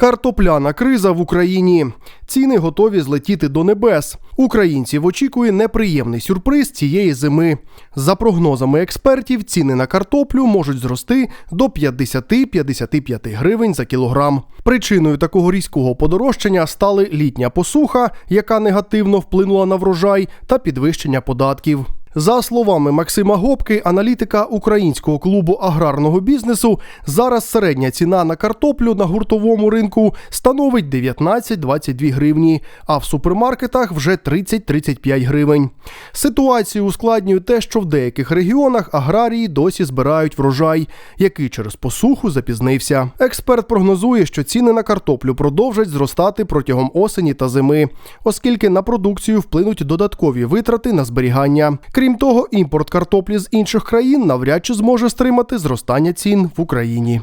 Картопляна криза в Україні. Ціни готові злетіти до небес. Українців очікує неприємний сюрприз цієї зими. За прогнозами експертів, ціни на картоплю можуть зрости до 50-55 гривень за кілограм. Причиною такого різкого подорожчання стали літня посуха, яка негативно вплинула на врожай, та підвищення податків. За словами Максима Гопки, аналітика українського клубу аграрного бізнесу, зараз середня ціна на картоплю на гуртовому ринку становить 19-22 гривні, а в супермаркетах вже 30-35 гривень. Ситуацію ускладнює те, що в деяких регіонах аграрії досі збирають врожай, який через посуху запізнився. Експерт прогнозує, що ціни на картоплю продовжать зростати протягом осені та зими, оскільки на продукцію вплинуть додаткові витрати на зберігання. Крім того, імпорт картоплі з інших країн навряд чи зможе стримати зростання цін в Україні.